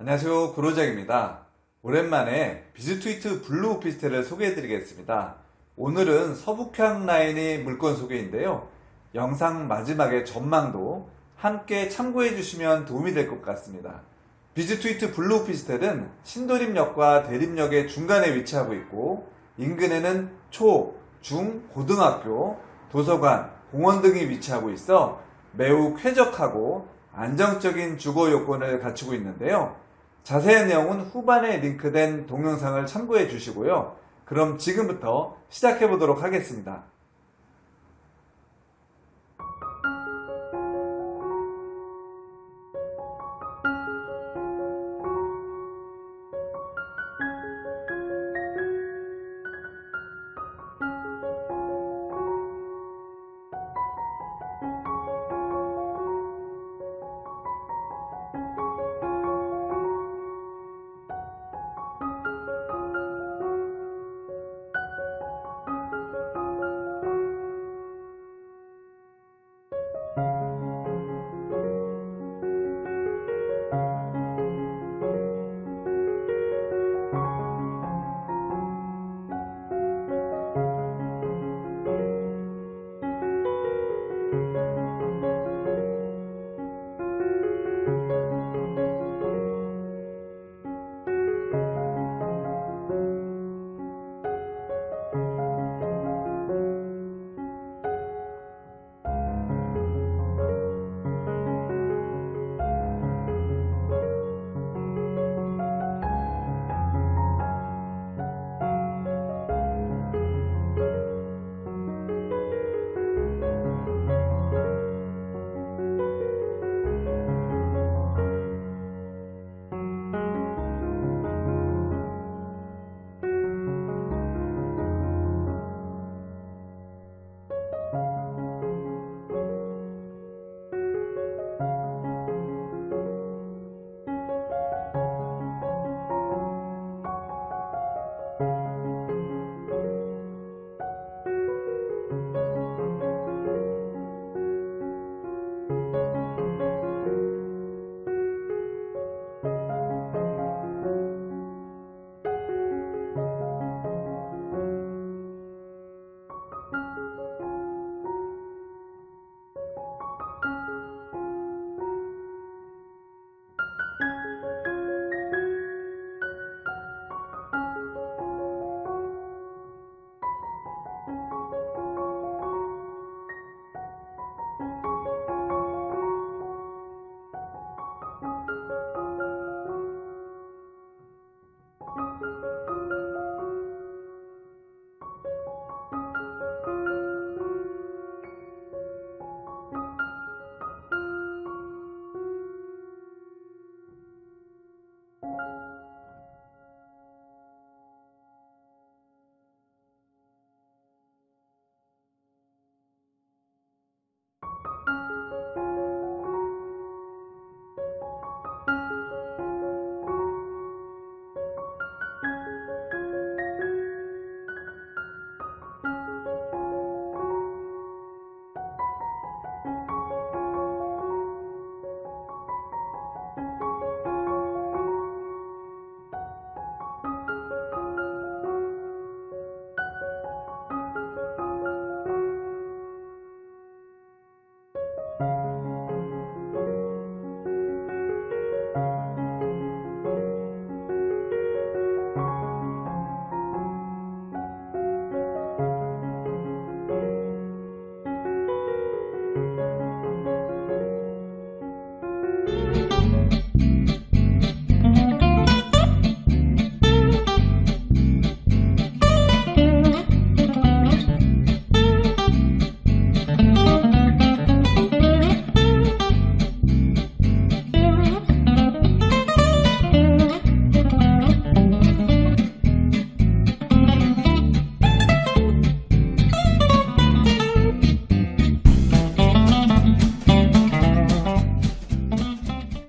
안녕하세요. 구로작입니다. 오랜만에 비즈트위트 블루 오피스텔을 소개해드리겠습니다. 오늘은 서북향 라인의 물건 소개인데요. 영상 마지막에 전망도 함께 참고해주시면 도움이 될 것 같습니다. 비즈트위트 블루 오피스텔은 신도림역과 대림역의 중간에 위치하고 있고 인근에는 초, 중, 고등학교, 도서관, 공원 등이 위치하고 있어 매우 쾌적하고 안정적인 주거 요건을 갖추고 있는데요. 자세한 내용은 후반에 링크된 동영상을 참고해 주시고요. 그럼 지금부터 시작해 보도록 하겠습니다.